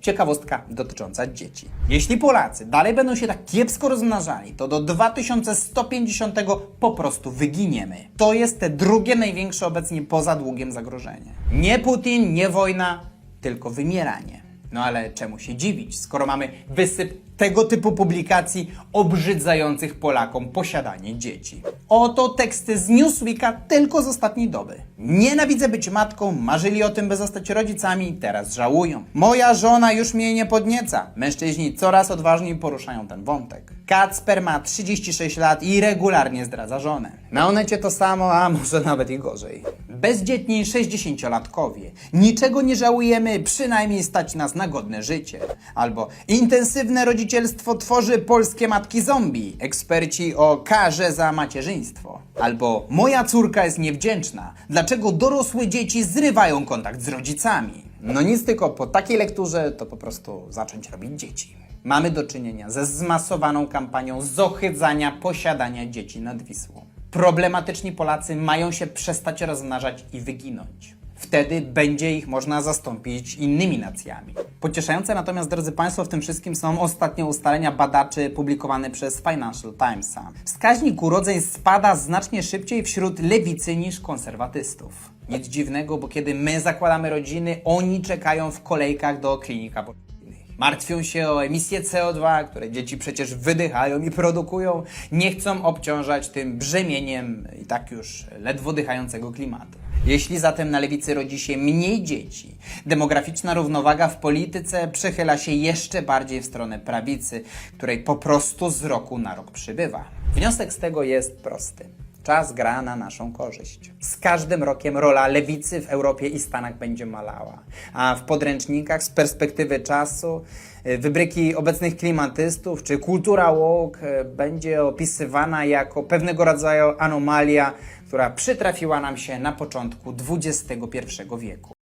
Ciekawostka dotycząca dzieci. Jeśli Polacy dalej będą się tak kiepsko rozmnażali, to do 2150 po prostu wyginiemy. To jest te drugie największe obecnie poza długiem zagrożenie. Nie Putin, nie wojna, tylko wymieranie. No ale czemu się dziwić, skoro mamy wysyp tego typu publikacji obrzydzających Polakom posiadanie dzieci. Oto teksty z Newsweeka tylko z ostatniej doby. Nienawidzę być matką, marzyli o tym, by zostać rodzicami, teraz żałują. Moja żona już mnie nie podnieca. Mężczyźni coraz odważniej poruszają ten wątek. Kacper ma 36 lat i regularnie zdradza żonę. Na Onecie to samo, a może nawet i gorzej. Bezdzietni 60-latkowie. Niczego nie żałujemy, przynajmniej stać nas na godne życie. Albo intensywne rodzicielstwo tworzy polskie matki zombie. Eksperci o karze za macierzyństwo. Albo moja córka jest niewdzięczna. Dlaczego dorosłe dzieci zrywają kontakt z rodzicami? No nic tylko po takiej lekturze to po prostu zacząć robić dzieci. Mamy do czynienia ze zmasowaną kampanią zohydzania posiadania dzieci nad Wisłą. Problematyczni Polacy mają się przestać rozmnażać i wyginąć. Wtedy będzie ich można zastąpić innymi nacjami. Pocieszające natomiast, drodzy Państwo, w tym wszystkim są ostatnie ustalenia badaczy publikowane przez Financial Timesa. Wskaźnik urodzeń spada znacznie szybciej wśród lewicy niż konserwatystów. Nic dziwnego, bo kiedy my zakładamy rodziny, oni czekają w kolejkach do klinik aborcyjnych. Martwią się o emisję CO2, które dzieci przecież wydychają i produkują. Nie chcą obciążać tym brzemieniem i tak już ledwo dychającego klimatu. Jeśli zatem na lewicy rodzi się mniej dzieci, demograficzna równowaga w polityce przechyla się jeszcze bardziej w stronę prawicy, której po prostu z roku na rok przybywa. Wniosek z tego jest prosty. Czas gra na naszą korzyść. Z każdym rokiem rola lewicy w Europie i Stanach będzie malała, a w podręcznikach z perspektywy czasu y, wybryki obecnych klimatystów czy kultura woke y, będzie opisywana jako pewnego rodzaju anomalia, która przytrafiła nam się na początku XXI wieku.